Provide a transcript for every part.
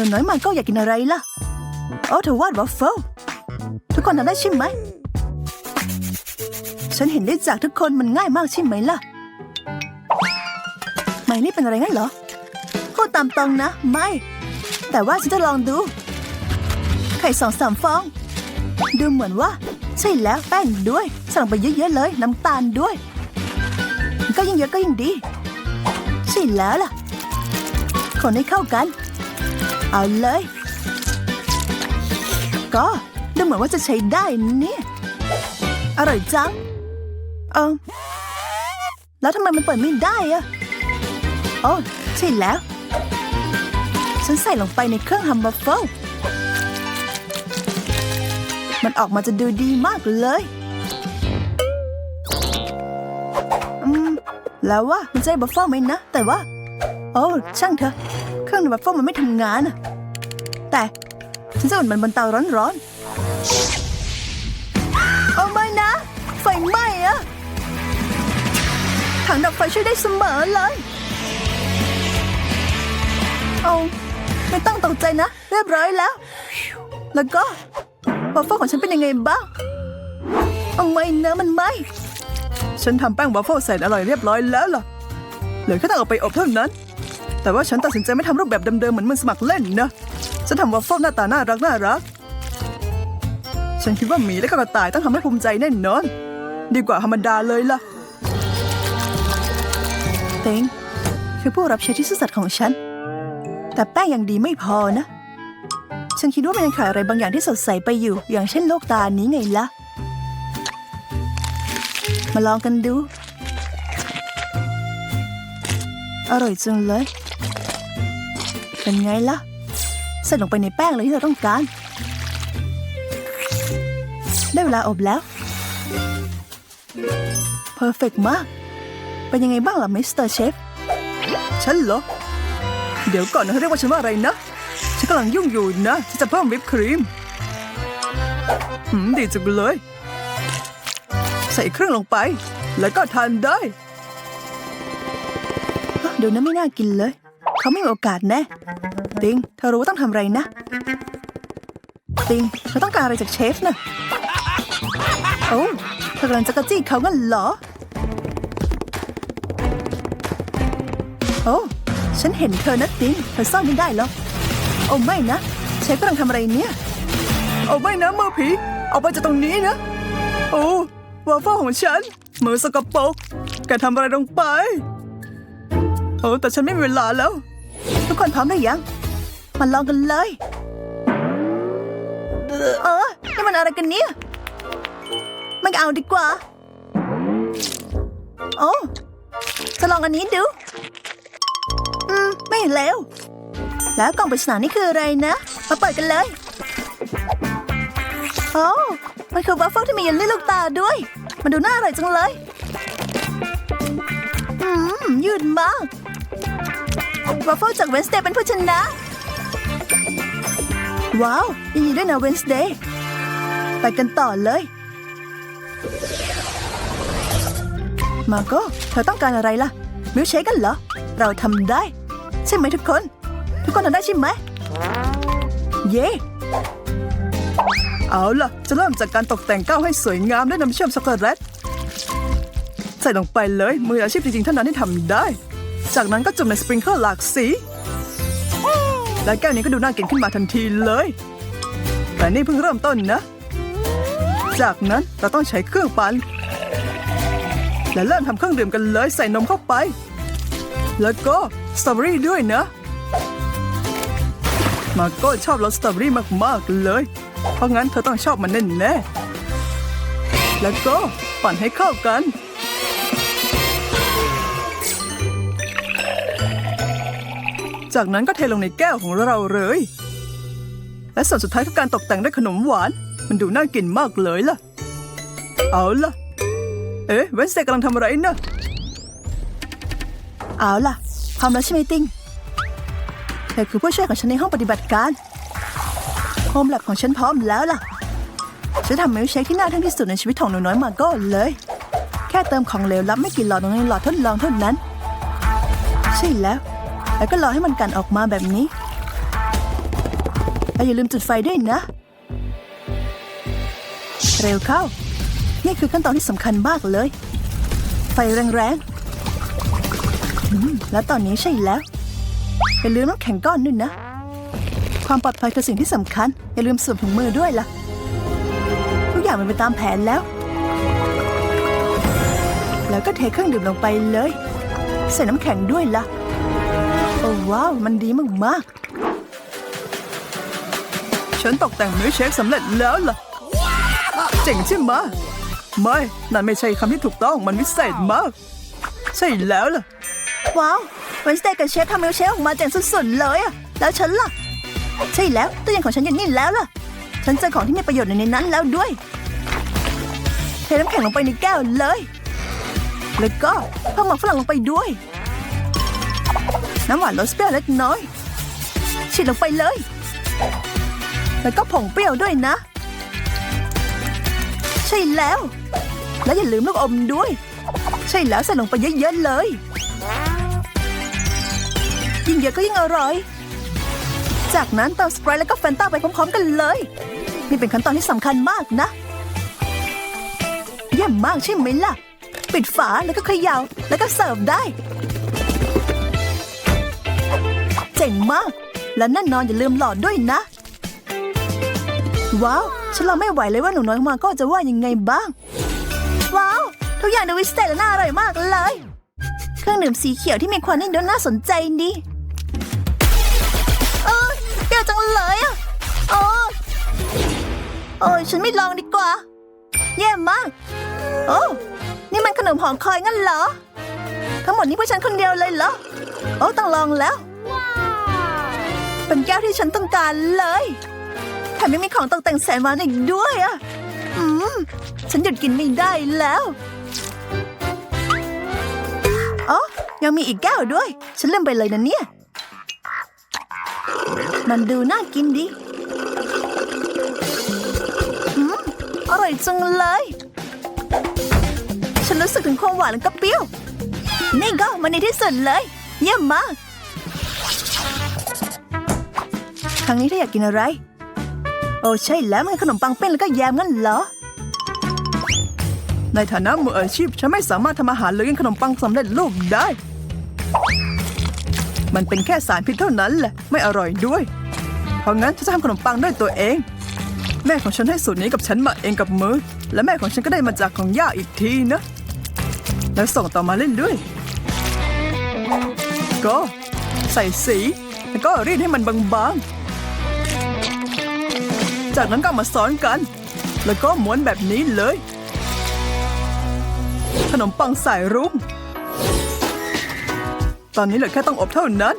นูน้อยมาก็อยากกินอะไรล่ะโอ้เธอวาดวัฟเฟิลทุกคนทำได้ใช่ไหม ฉันเห็นได้จากทุกคนมันง่ายมากใช่ไหมล่ะ ไม่นี่เป็นอะไรงั้นเหรอพูดตามตรงนะ ไม่ แต่ว่าฉันจะลองดู ไข่สองสามฟอง ดูเหมือนว่า ใช่แล้วแป้งด้วยสั่งไปเยอะๆเลย น้ำตาลด้วย ก็ยิ่งเยอะก็ยิ่งดี ใช่แล้วล่ะ คนให้เข้ากัน เอาเลย ก็ดูเหมือนว่าจะใช้ได้เนี่ยอร่อยจัง เออแล้วทำไมมันเปิดไม่ได้อะโอ้ใช่แล้ว ฉันใส่ลงไปในเครื่องทำบัฟเฟิลมันออกมาจะดูดีมากเลยอืมแล้วว่ามันจะได้บัฟเฟิลไหมนะ แต่ว่า โอ้ช่างเถอะ รื่องบัฟเฟิลมันไม่ทำงานอะแต่ฉันจะอุ่นมันบนเตาร้อนๆ โอ้ไม่นะ ไฟไหม้อะถังดับไฟช่วยได้เสมอเลย เอาไม่ต้องตกใจนะ เรียบร้อยแล้ว แล้วก็บัฟเฟิลของฉันเป็นยังไงบ้างเอาไม่นะมันไหมฉันทำแป้งบัฟเฟิลเสร็จอร่อยเรียบร้อยแล้วล่ะเหลือแค่ต้องเอาไปอบเท่านั้น แต่ว่าฉันตัดสินใจไม่ทำรูปแบบเดิมๆเหมือนมือสมัครเล่นนะ ฉันทำวัฟเฟิลหน้าตาน่ารักน่ารัก ฉันคิดว่าหมีและกระต่ายต้องทำให้ภูมิใจแน่นอน ดีกว่าธรรมดาเลยล่ะ เต็งคือผู้รับใช้ที่ซื่อสัตย์ของฉัน แต่แป้งยังดีไม่พอนะ ฉันคิดว่ามันยังขาดอะไรบางอย่างที่สดใสไปอยู่ อย่างเช่นโลกตานี้ไงล่ะ มาลองกันดู อร่อยจังเลย เป็นไงล่ะ ใส่ลงไปในแป้งเลยที่เราต้องการ ได้เวลาอบแล้ว เพอร์เฟกมาก เป็นยังไงบ้างล่ะมิสเตอร์เชฟ ฉันเหรอ เดี๋ยวก่อนนะเรียกว่าฉันว่าอะไรนะ ฉันกำลังยุ่งอยู่นะฉันจะเพิ่มวิปครีมหืมดีจังเลย ใส่เครื่องลงไป แล้วก็ทานได้ เดี๋ยวนั้นไม่น่ากินเลย เขาไม่มีโอกาสแน่ ติง เธอรู้ว่าต้องทำอะไรนะ ติงเธอต้องการอะไรจากเชฟนะโอ้เธอกำลังจะกระจี้เขางั้นเหรอ โอ้ฉันเห็นเธอนะติง เธอซ่อนไม่ได้หรอกโอ้ไม่นะ เชฟกำลังทำอะไรเนี่ยโอ้ไม่นะมือผีออกไปจากตรงนี้นะ โอ้วาฟเฟิลของฉันมือสกปรกแกทำอะไรลงไป โอ้แต่ฉันไม่มีเวลาแล้ว ทุกคนพร้อมหรือยัง มาลองกันเลย เออนี่มันอะไรกันเนี่ยไม่เอาดีกว่า โอ้จะลองอันนี้ดู อืม ไม่เห็นแล้ว แล้วกล่องปริศนานี่คืออะไรนะ มาเปิดกันเลย โอ้มันคือวัฟเฟิลที่มีเยลลี่ลูกตาด้วย มันดูน่าอร่อยจังเลย อืม ยืดมาก วัฟเฟิลจากเวนสเดย์เป็นผู้ชนะ ว้าวยินดีด้วยนะเวนสเดย์ไปกันต่อเลย มาโก้เธอต้องการอะไรล่ะ มิลค์เชคกันเหรอ เราทำได้ ใช่ไหมทุกคน ทุกคนทำได้ใช่ไหม เย้เอาล่ะ จะเริ่มจากการตกแต่งก้าวให้สวยงามด้วยน้ำเชื่อมช็อกโกแลต ใส่ลงไปเลย มืออาชีพจริงๆเท่านั้นที่ทำได้ จากนั้นก็จุ่มในสปริงเกิลหลากสี และแก้วนี้ก็ดูน่ากินขึ้นมาทันทีเลย แต่นี่เพิ่งเริ่มต้นนะ จากนั้นเราต้องใช้เครื่องปั่น และเริ่มทำเครื่องดื่มกันเลยใส่นมเข้าไป แล้วก็สตรอเบอรี่ด้วยนะ มาโก้ชอบรสสตรอเบอรี่มากๆเลย เพราะงั้นเธอต้องชอบมันแน่ๆแล้วก็ปั่นให้เข้ากัน จากนั้นก็เทลงในแก้วของเราเลย และส่วนสุดท้ายคือการตกแต่งด้วยขนมหวาน มันดูน่ากินมากเลยล่ะ เอาล่ะ เอ๊ะเวนเตย์กำลังทำอะไรนะเอาล่ะพร้อมแล้วใช่ไหมติงเธอคือผู้ช่วยของฉันในห้องปฏิบัติการโฮมแลบของฉันพร้อมแล้วล่ะ ฉันทำมิลเชคที่น่าทึ่งที่สุดในชีวิตของหนูน้อยมาก้เลย แค่เติมของเหลวลับไม่กี่หลอดลงในหลอดทดลองเท่านั้น ใช่แล้ว แล้วก็รอให้มันกันออกมาแบบนี้แล้วอย่าลืมจุดไฟด้วยนะ เร็วเข้า นี่คือขั้นตอนที่สำคัญมากเลย ไฟแรงๆ แล้วตอนนี้ใช่แล้ว อย่าลืมน้ำแข็งก้อนด้วยนะ ความปลอดภัยคือสิ่งที่สำคัญ อย่าลืมสวมถุงมือด้วยล่ะ ทุกอย่างมันไปตามแผนแล้ว แล้วก็เทเครื่องดื่มลงไปเลย ใส่น้ำแข็งด้วยล่ะ โอ้ว้าว มันดีมากๆฉันตกแต่งมื้อเชคสำเร็จแล้วล่ะ เจ๋งใช่ไหมไม่ นั่นไม่ใช่คำที่ถูกต้อง มันวิเศษมาก ใช่แล้วล่ะ ว้าววันสเตย์กับเชฟทำมิลเชคออกมาเจ๋งสุดๆเลยอะแล้วฉันล่ะ ใช่แล้วตู้เย็นของฉันยู่นี่แล้วล่ะ ฉันเจอของที่มีประโยชน์ในนั้นแล้วด้วย เทน้ำแข็งลงไปในแก้วเลย แล้วก็เพิ่มหมักฝรั่งลงไปด้วย น้ำหวานรสเปรี้ยวเล็กน้อย ฉีดลงไปเลย แล้วก็ผงเปรี้ยวด้วยนะ ใช่แล้ว แล้วอย่าลืมลูกอมด้วย ใช่แล้วใส่ลงไปเยอะๆเลย ยิ่งเยอะก็ยิ่งอร่อย จากนั้นเติมสไปรท์แล้วก็แฟนตาไปพร้อมๆกันเลย นี่เป็นขั้นตอนที่สำคัญมากนะ เยี่ยมมากใช่ไหมล่ะ ปิดฝาแล้วก็เขย่าแล้วก็เสิร์ฟได้ เจ๋งมาก และแน่นอนอย่าลืมหลอดด้วยนะ ว้าว ฉันรอไม่ไหวเลยว่าหนูน้อยมาก็จะว่ายังไงบ้าง ว้าว ทุกอย่างดูวิเศษและน่าอร่อยมากเลย เครื่องดื่มสีเขียวที่มีควันนี่ดูน่าสนใจดีเออเปรี้ยวจังเลยอะโอ้โอ้ยฉันไม่ลองดีกว่า แย่มาก โอ้นี่มันขนมหอมคอยงั้นเหรอ ทั้งหมดนี้เพื่อฉันคนเดียวเลยเหรอ โอ้ต้องลองแล้ว เป็นแก้วที่ฉันต้องการเลยแถมยังมีของตกแต่งแสนหวานอีกด้วยอะ อืม ฉันหยุดกินไม่ได้แล้วอ๋อยังมีอีกแก้วด้วย ฉันลืมไปเลยนะเนี่ย มันดูน่ากินดี อืม อร่อยจังเลย ฉันรู้สึกถึงความหวานและก็เปรี้ยว นี่ก็มันในที่สุดเลย เยี่ยมมาก ครั้งนี้ถ้าอยากกินอะไร โอ้ใช่แล้วมันขนมปังเป็นแล้วก็แยมงั้นเหรอ ในฐานะมืออาชีพฉันไม่สามารถทำอาหารหรือกินขนมปังสำเร็จรูปได้ มันเป็นแค่สารพิษเท่านั้นแหละไม่อร่อยด้วย เพราะงั้นฉันจะทำขนมปังด้วยตัวเอง แม่ของฉันให้สูตรนี้กับฉันมาเองกับมือ และแม่ของฉันก็ได้มาจากของย่าอีกทีนะ แล้วส่งต่อมาเรื่อยก็ใส่สี แล้วก็รีดให้มันบางๆ จากนั้นก็มาซ้อนกัน แล้วก็ม้วนแบบนี้เลย ขนมปังสายรุ้งตอนนี้เหลือแค่ต้องอบเท่านั้น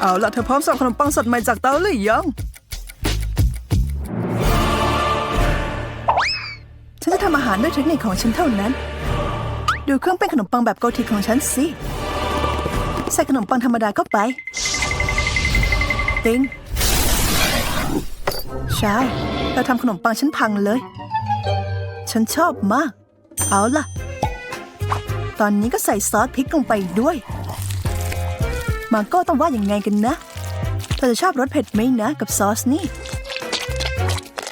เอาล่ะเธอพร้อมสำหรับขนมปังสดใหม่จากเตาหรือยัง ฉันจะทำอาหารด้วยเทคนิคของฉันเท่านั้น ดูเครื่องเป็นขนมปังแบบโกธิของฉันสิ ใส่ขนมปังธรรมดาเข้าไป ติง ใช่เราทำขนมปังฉันพังเลย ฉันชอบมาก เอาล่ะ ตอนนี้ก็ใส่ซอสพริกลงไปด้วย มาโก้ต้องว่าอย่างไงกันนะเธอจะชอบรสเผ็ดไหมนะกับซอสนี่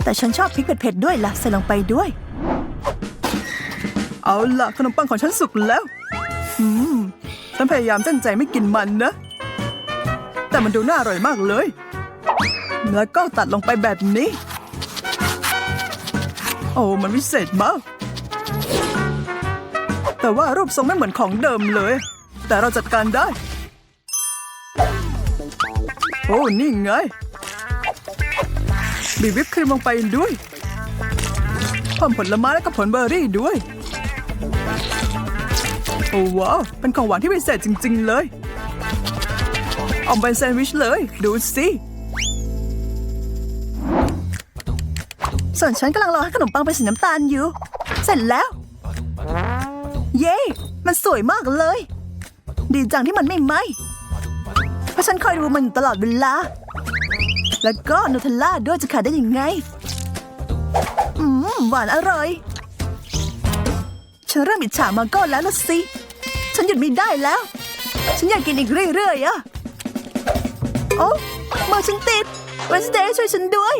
แต่ฉันชอบพริกเผ็ดๆด้วยล่ะใส่ลงไปด้วย เอาล่ะ ขนมปังของฉันสุกแล้ว อืม ฉันพยายามตั้งใจไม่กินมันนะ แต่มันดูน่าอร่อยมากเลย แล้วก็ตัดลงไปแบบนี้ โอ้มันวิเศษมาก แต่ว่ารูปทรงไม่เหมือนของเดิมเลย แต่เราจัดการได้ โอ้นี่ไงบีบวิปครีมลงไปด้วยเพิ่มผลไม้และก็ผลเบอร์รี่ด้วย โอ้ว้าวเป็นของหวานที่พิเศษจริง ๆ เลยเอาเป็นแซนด์วิชเลย ดูสิ ส่วนฉันกำลังรอให้ขนมปังเป็นสีน้ำตาลอยู่ เสร็จแล้ว เย้ มันสวยมากเลย ดีจังที่มันไม่ไหมเพราะฉันคอยดูมันอยู่ตลอดเวลา แล้วก็นูเทลล่าด้วยจะขาดได้ยังไง อืม หวานอร่อย ฉันเริ่มอิจฉามาโก้แล้วละสิ ฉันหยุดไม่ได้แล้ว ฉันอยากกินอีกเรื่อยๆอะโอ้มือฉันติดวันสเตย์ช่วยฉันด้วย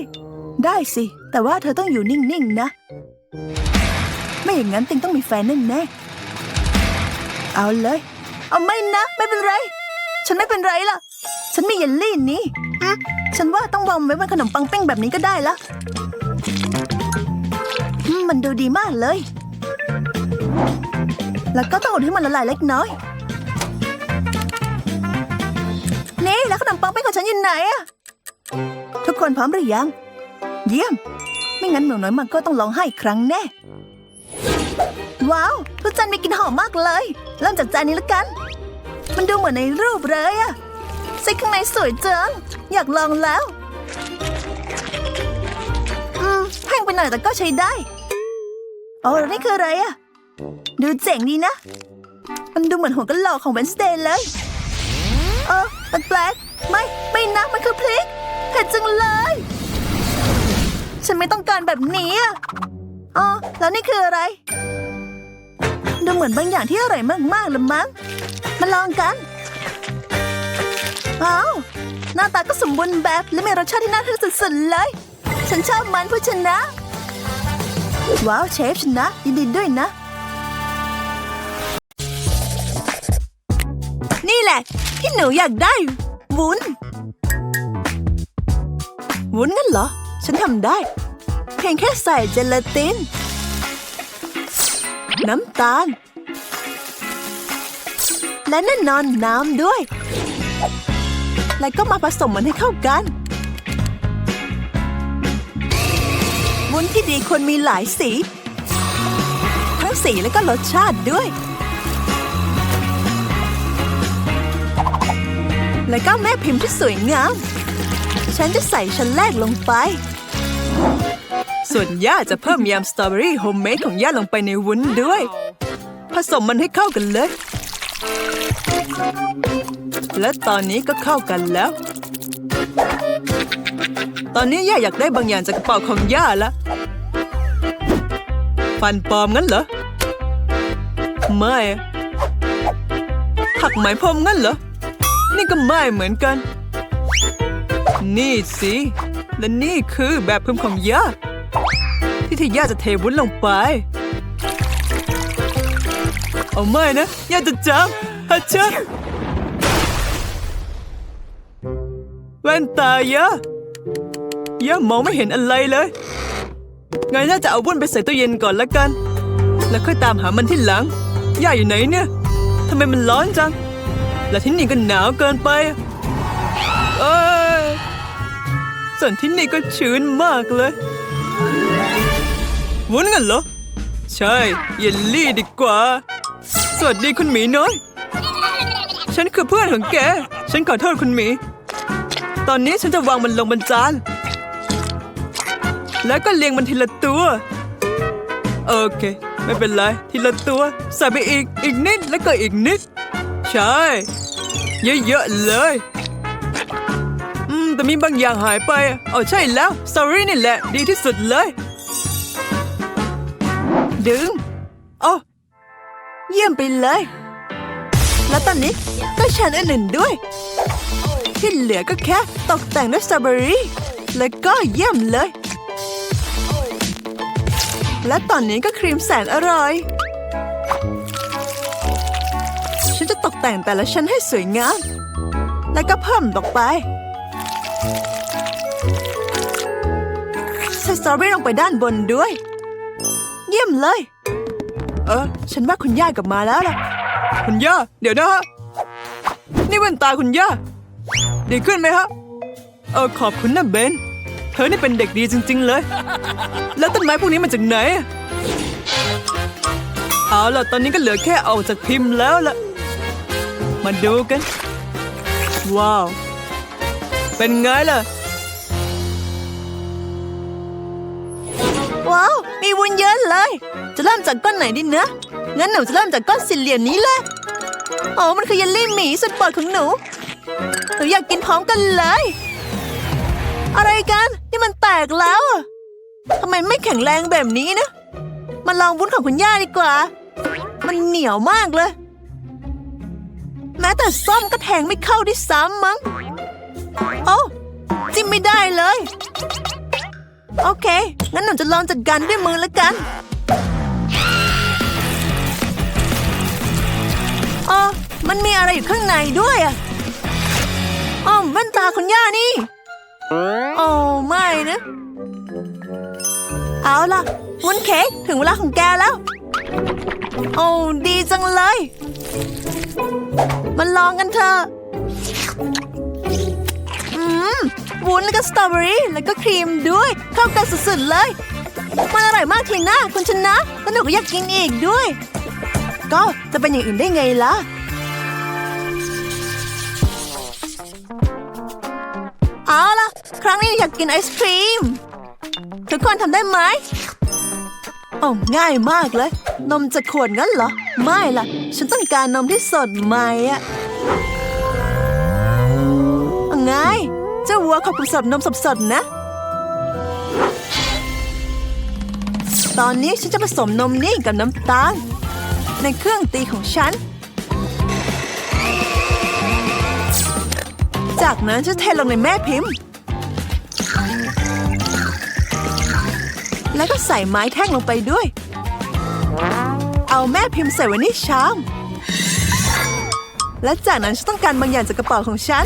ได้สิ แต่ว่าเธอต้องอยู่นิ่ง ๆ นะ ไม่อย่างนั้นติงต้องมีแฟนแน่ๆเอาเลย เอาไม่นะ ไม่เป็นไร ฉันไม่เป็นไรล่ะ ฉันมีเยลลี่นี้ฉันว่าต้องวางไว้บนขนมปังปิ้งแบบนี้ก็ได้ละมันดูดีมากเลย แล้วก็ต้องอดให้มันละลายเล็กน้อย นี่แล้วขนมปังปิ้งของฉันอยู่ไหนอะทุกคนพร้อมหรือยัง เยี่ยม ไม่งั้นเหมียวน้อยมันก็ต้องร้องไห้ครั้งแน่ ว้าวทุกจานมีกลิ่นหอมมากเลย เริ่มจากจานนี้ละกัน มันดูเหมือนในรูปเลยอะไส้ข้างในสวยจังอยากลองแล้ว อืมแพงไปหน่อยแต่ก็ใช้ได้โอ้นี่คืออะไรอะดูเจ๋งดีนะ มันดูเหมือนหัวกะโหลกของเวนสเดย์เลย เออแปลกไม่ ไม่นะ มันคือพริกเผ็ดจังเลย ฉันไม่ต้องการแบบนี้อ๋อแล้วนี่คืออะไร ดูเหมือนบางอย่างที่อร่อยมากๆเลยมั้ง มาลองกันอ้าวหน้าตาก็สมบูรณ์แบบและมีรสชาติที่น่าทึ่งสุดๆเลย ฉันชอบมันผู้ชนะ ว้าวเชฟชนะยินดีด้วยนะ นี่แหละ ที่หนูอยากได้ วุ้น วุ้นงั้นเหรอ ฉันทำได้ เพียงแค่ใส่เจลาติน น้ำตาล และแน่นอนน้ำด้วย แล้วก็มาผสมมันให้เข้ากันวุ้นที่ดีควรมีหลายสี ทั้งสีและก็รสชาติด้วย แล้วก็แม่พิมพ์ที่สวยงาม ฉันจะใส่ชั้นแรกลงไป ส่วนย่าจะเพิ่มยำสตรอเบอรี่โฮมเมดของย่าลงไปในวุ้นด้วย ผสมมันให้เข้ากันเลย และตอนนี้ก็เข้ากันแล้ว ตอนนี้ย่าอยากได้บางอย่างจากกระเป๋าของย่าละ ฟันปลอมงั้นเหรอ ไม่หักไหมพรมงั้นเหรอ นี่ก็ไม่เหมือนกัน นี่สิ และนี่คือแบบพึมของย่าที่ที่ย่าจะเทวุ้นลงไป เอาไม่นะย่าจะจับฮัชเชะแว่นตาย่าย่ามองไม่เห็นอะไรเลยงั้นย่าจะเอาวุ้นไปใส่ตู้เย็นก่อนละกัน แล้วค่อยตามหามันที่หลังย่าอยู่ไหนเนี่ยทำไมมันร้อนจัง และที่นี่ก็หนาวเกินไป เอ้ย ส่วนที่นี่ก็ชื้นมากเลย วุ้นกันเหรอ ใช่ เยลลี่ดีกว่า สวัสดีคุณหมีน้อย ฉันคือเพื่อนของแก ฉันขอโทษคุณหมี ตอนนี้ฉันจะวางมันลงบนจาน แล้วก็เรียงมันทีละตัว โอเค ไม่เป็นไร ทีละตัว ใส่ไปอีก อีกนิด แล้วก็อีกนิด ใช่ เยอะๆเลย แต่มีบางอย่างหายไป เอาใช่แล้ว sorry นี่แหละ ดีที่สุดเลย ดึงโอ้เยี่ยมไปเลย แล้วตอนนี้ก็ฉันอันหนึ่งด้วย ที่เหลือก็แค่ตกแต่งด้วยสตรอเบอรี่ แล้วก็เยี่ยมเลย และตอนนี้ก็ครีมแสนอร่อย ฉันจะตกแต่งแต่ละชั้นให้สวยงาม แล้วก็เพิ่มดอกไป ใส่สตรอเบอรี่ลงไปด้านบนด้วย เยี่ยมเลย เออ ฉันว่าคุณย่ากลับมาแล้วล่ะ คุณย่า เดี๋ยวนะฮะ นี่แว่นตาคุณย่า ดีขึ้นไหมฮะ เออ ขอบคุณนะเบน เธอนี่เป็นเด็กดีจริง ๆ เลย แล้วต้นไม้พวกนี้มาจากไหน เอาล่ะ ตอนนี้ก็เหลือแค่ออกจากพิมพ์แล้วล่ะ มาดูกัน ว้าว เป็นไงล่ะ ว้าว มีวุ้นเยอะเลย จะเริ่มจากก้อนไหนดีเนะงั้นหนูจะเริ่มจากก้อนสี่เหลี่ยมนี้แหละอ๋อมันคือเยลลี่หมีสุดโปรดของหนู หนูอยากกินพร้อมกันเลย อะไรกัน นี่มันแตกแล้วทำไมไม่แข็งแรงแบบนี้นะ มาลองวุ้นของคุณย่าดีกว่า มันเหนียวมากเลย แม้แต่ส้อมก็แทงไม่เข้าด้วยซ้ำมั้ง โอ้จิ้มไม่ได้เลย โอเค งั้นหนูจะลองจัดการด้วยมือแล้วกันอ๋อมันมีอะไรอยู่ข้างในด้วยอะอ๋อแว่นตาคุณย่านี่ โอ้ไม่นะ เอาล่ะวุ้นเค้กถึงเวลาของแกแล้ว โอ้ดีจังเลย มาลองกันเถอะ มวุ้นแล้วก็สตรอเบอรี่แล้วก็ครีมด้วย เข้ากันสุดๆเลย มันอร่อยมากทีน่าคุณชนะแล้วหนูก็อยากกินอีกด้วย ก็จะเป็นอย่างอื่นได้ไงล่ะเอาล่ะ ครั้งนี้อยากกินไอศครีม ทุกคนทำได้ไหมโอ้ง่ายมากเลย นมจะขวดงั้นเหรอ ไม่ล่ะ ฉันต้องการนมที่สดใหม่อะ วัวขอบคุณสำหรับนมสดๆนะ ตอนนี้ฉันจะผสมนมนี่กับน้ำตาล ในเครื่องตีของฉัน จากนั้นจะเทลงในแม่พิมพ์ แล้วก็ใส่ไม้แท่งลงไปด้วย เอาแม่พิมพ์ใส่ไว้ในชาม และจากนั้นฉันต้องการบางอย่างจากกระเป๋าของฉัน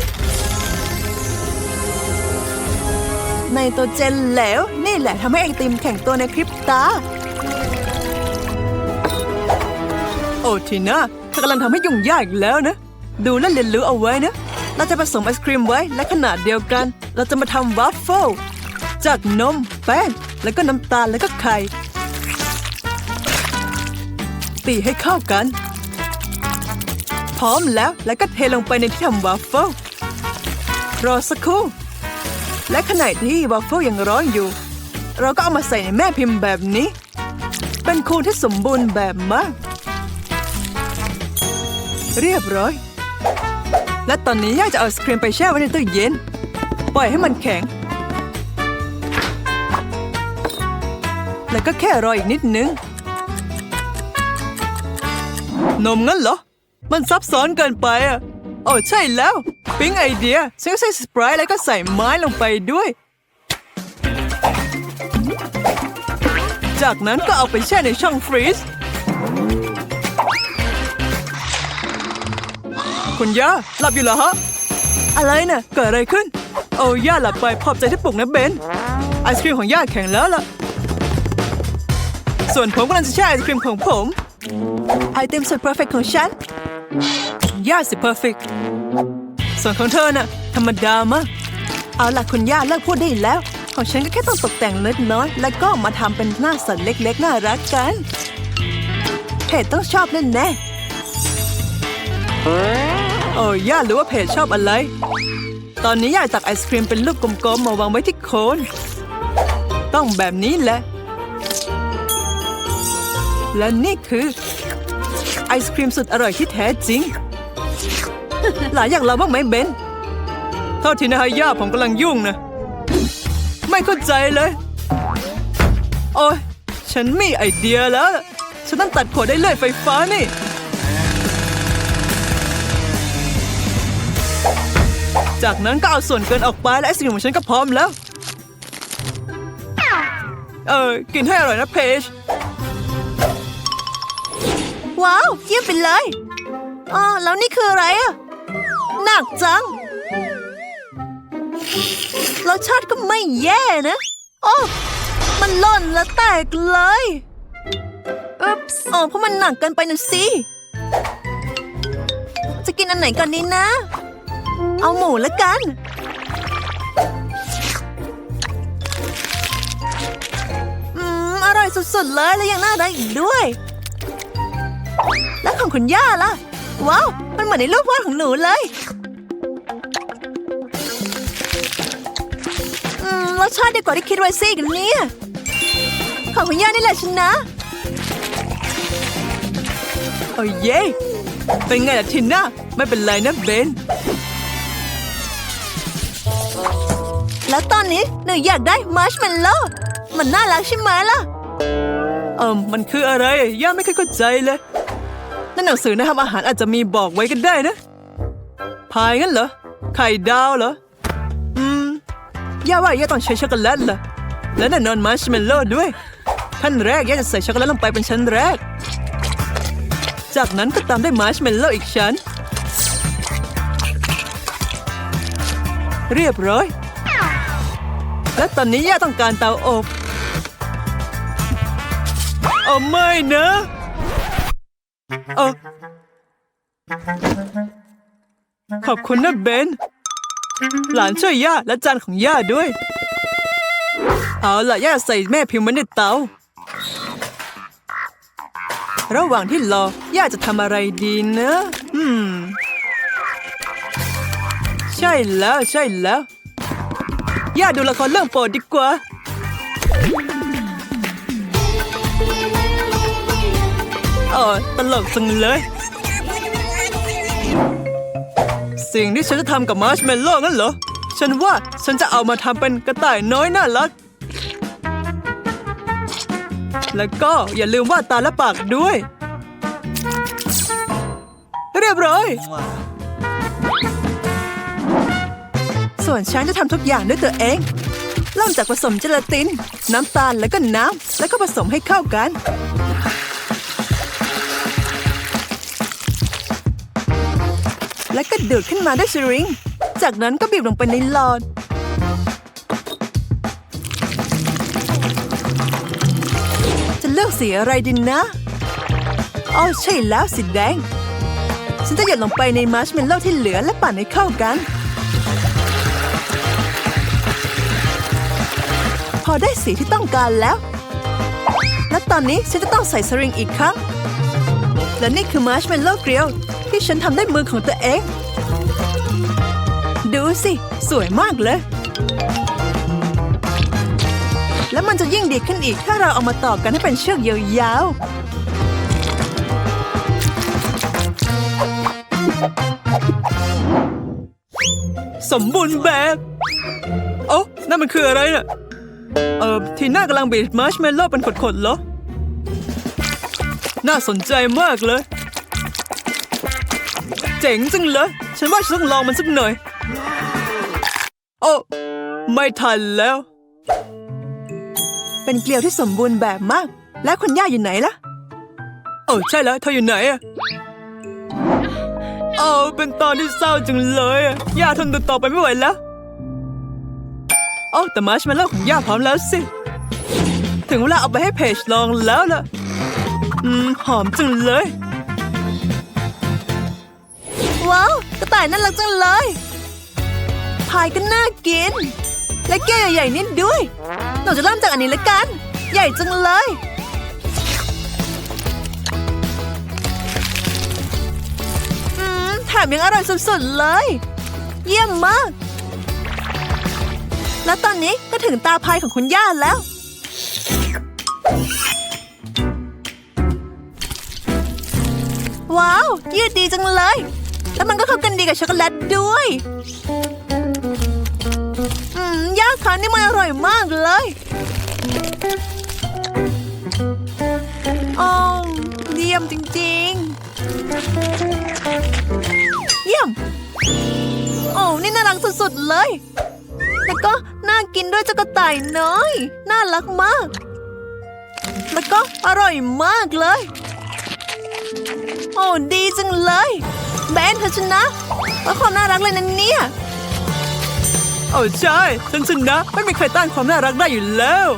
ในตัวเจนเหลว นี่แหละทำให้ไอติมแข็งตัวในพริบตา โอ้ทีน่าเธอกำลังทำให้ยุ่งยากอีกแล้วนะ ดูและเรียนรู้เอาไว้นะ เราจะผสมไอศครีมไว้และขนาดเดียวกัน เราจะมาทำวัฟเฟิลจากนมแป้งแล้วก็น้ำตาลแล้วก็ไข่ ตีให้เข้ากัน พร้อมแล้วแล้วก็เทลงไปในที่ทำวัฟเฟิลรอสักครู่ และขณะที่วัฟเฟิลยังร้อนอยู่ เราก็เอามาใส่ในแม่พิมพ์แบบนี้ เป็นคูณที่สมบูรณ์แบบมาก เรียบร้อย และตอนนี้ย่าจะเอาไอศครีมไปแช่ไว้ในตู้เย็น ปล่อยให้มันแข็ง แล้วก็แค่รออีกนิดนึง นมงั้นเหรอ มันซับซ้อนเกินไปอะ โอ้ใช่แล้ว ปิ๊งไอเดียฉันก็ใส่สปรท์แล้วก็ใส่ไม้ลงไปด้วย จากนั้นก็เอาไปแช่ในช่องฟรีซคุณย่าหลับอยู่เหรอฮะ อะไรน่ะเกิดอะไรขึ้น โอ้ย่าหลับไปขอบใจที่ปลุกนะเบนไอศครีมของย่าแข็งแล้วล่ะ ส่วนผมกำลังจะแช่ไอศครีมของผมไอเทมสุดเพอร์เฟกของฉัน ย่าสิเพอร์เฟกส่วนของเธอน่ะ ธรรมดามาก เอาล่ะคุณย่าเลิกพูดได้แล้ว ของฉันก็แค่ต้องตกแต่งเล็กน้อย แล้วก็มาทำเป็นหน้าสัตว์เล็กๆ น่ารักกันเพจต้องชอบแน่แน่โอ้ย่ารู้ว่าเพจชอบอะไร ตอนนี้ย่าตักไอศครีมเป็นลูกกลมๆมาวางไว้ที่โคน ต้องแบบนี้แหละ และนี่คือ ไอศครีมสุดอร่อยที่แท้จริง หลายอย่างเราบ้างไหมเบนโทษทีนะฮะย่าผมกำลังยุ่งนะ ไม่เข้าใจเลย โอ้ยฉันมีไอเดียแล้ว ฉันต้องตัดขวดได้เลื่อยไฟฟ้านี่ จากนั้นก็เอาส่วนเกินออกไปและไอศกรีมของฉันก็พร้อมแล้ว เออ กินให้อร่อยนะเพจ ว้าว เยี่ยมไปเลยอ๋อแล้วนี่คืออะไรอะ หนักจัง รสชาติก็ไม่แย่นะ โอ้ มันหล่นและแตกเลยอุ๊บส์อ๋อเพราะมันหนักเกินไปนะสิ จะกินอันไหนก่อนดีนะ เอาหมูละกัน อืม อร่อยสุดๆเลย และยังน่ารักอีกด้วย แล้วของคุณย่าล่ะ ว้าว มันเหมือนในรูปวาดของหนูเลย อืมรสชาติดีกว่าที่คิดไว้สิกันเนี่ยของคุณย่านี่แหละชนะโอ้เย่เป็นไงล่ะทินน่าไม่เป็นไรนะเบน แล้วตอนนี้หนูอยากได้มาร์ชเมลโล่มันน่ารักใช่ไหมล่ะ เอิมมันคืออะไร ย่าไม่เคยเข้าใจเลย นั่นหนังสือนะทำอาหารอาจจะมีบอกไว้กันได้นะ พายงั้นเหรอ ไข่ดาวเหรอ อืม ย่าว่าย่าต้องใช้ช็อกโกแลตล่ะและแน่นอนมาร์ชเมลโล่ด้วย ขั้นแรกย่าจะใส่ช็อกโกแลตลงไปเป็นชั้นแรก จากนั้นก็ตามด้วยมาร์ชเมลโล่อีกชั้น เรียบร้อย และตอนนี้ย่าต้องการเตาอบ เอาไม่นะ เออขอบคุณนะเบน หลานช่วยย่าและจานของย่าด้วย เอาล่ะย่าใส่แม่พิมพ์ไว้ในเตา ระหว่างที่รอ ย่าจะทำอะไรดีนะอืม ใช่แล้วใช่แล้ว ย่าดูละครเรื่องโปรดดีกว่า เออตลกจังเลย สิ่งที่ฉันจะทำกับมาร์ชเมลโล่งั้นเหรอ ฉันว่าฉันจะเอามาทำเป็นกระต่ายน้อยน่ารัก แล้วก็อย่าลืมวาดตาและปากด้วย เรียบร้อย ส่วนฉันจะทำทุกอย่างด้วยตัวเองเริ่มจากผสมเจลาติน น้ำตาลแล้วก็น้ำ แล้วก็ผสมให้เข้ากัน แล้วก็ดูดขึ้นมาด้วยสริง จากนั้นก็บีบลงไปในหลอด จะเลือกสีอะไรดีนะอ๋อใช่แล้วสีแดง ฉันจะหยดลงไปในมาร์ชเมลโล่ที่เหลือและปั่นให้เข้ากัน พอได้สีที่ต้องการแล้ว และตอนนี้ฉันจะต้องใส่สริงอีกครั้ง และนี่คือมาร์ชเมลโล่เกลียว ที่ฉันทำด้วยมือของตัวเอง ดูสิ สวยมากเลย แล้วมันจะยิ่งดีขึ้นอีกถ้าเราเอามาต่อกันให้เป็นเชือกยาวๆ สมบูรณ์แบบโอ้นั่นมันคืออะไรน่ะ เออทีน่ากำลังบีบมาร์ชเมลโล่เป็นขดๆเหรอ น่าสนใจมากเลย เจ๋งจังเลย ฉันว่าฉันต้องลองมันสักหน่อย โอ้ไม่ทันแล้ว เป็นเกลียวที่สมบูรณ์แบบมาก แล้วคุณย่าอยู่ไหนล่ะโอ้ใช่แล้วเธออยู่ไหนอะโอ้เป็นตอนที่เศร้าจังเลยอะย่าทนดูต่อไปไม่ไหวแล้วโอ้แต่มาร์ชเมลโล่ของย่าพร้อมแล้วสิ ถึงเวลาเอาไปให้เพจลองแล้วล่ะ อืม หอมจังเลย ว้าวกระต่ายน่ารักจังเลยพายก็น่ากิน และแก้วใหญ่ๆนิดด้วยหนูจะเริ่มจากอันนี้ละกัน ใหญ่จังเลย อืมแถมยังอร่อยสุดๆเลย เยี่ยมมาก และตอนนี้ก็ถึงตาพายของคุณย่าแล้วว้าว ยืดดีจังเลย แล้วมันก็เข้ากันดีกับช็อกโกแลตด้วยอืมย่าคะนี่มันอร่อยมากเลยอ๋อเยี่ยมจริงๆ เยี่ยม โอ้นี่น่ารักสุดๆเลย แล้วก็น่ากินด้วยเจ้ากระต่ายน้อย น่ารักมาก แล้วก็อร่อยมากเลย โอ้ดีจังเลย แบนเธอชนะว่าความน่ารักเลยนะเนี่ยโอ้ใช่ฉันชนะไม่มีใครต้านความน่ารักได้อยู่แล้ว